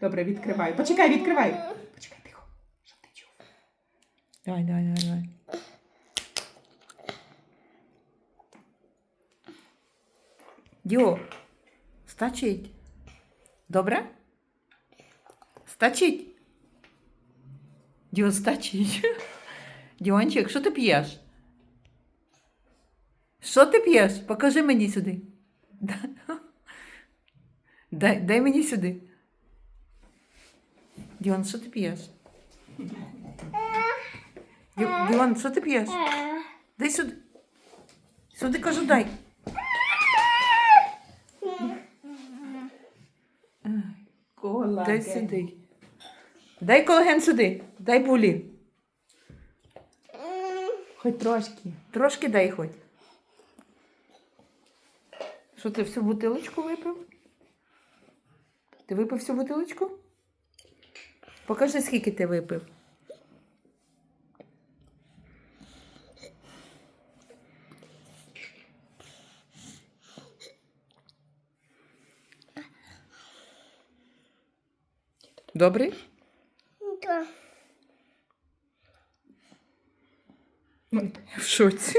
Добре, відкривай. Почекай, відкривай. Почекай, тихо. Щоб ти чув. Давай, давай, давай, давай. Діо, стачить. Добре? Стачить. Діо, стачить. Діончик, що ти п'єш? Що ти п'єш? Покажи мені сюди. Дай, дай мені сюди. Діон, що ти п'єш? Ді- Діон, що ти п'єш? Дай сюди. Сюди кажу, дай. Дай сюди. Дай колаген сюди. Дай булі. Хоч трошки. Трошки дай хоч. Що ти всю бутилочку випив? Ти випив всю бутилочку? Покажи, скільки ти випив. Добрий? Да. В шоці.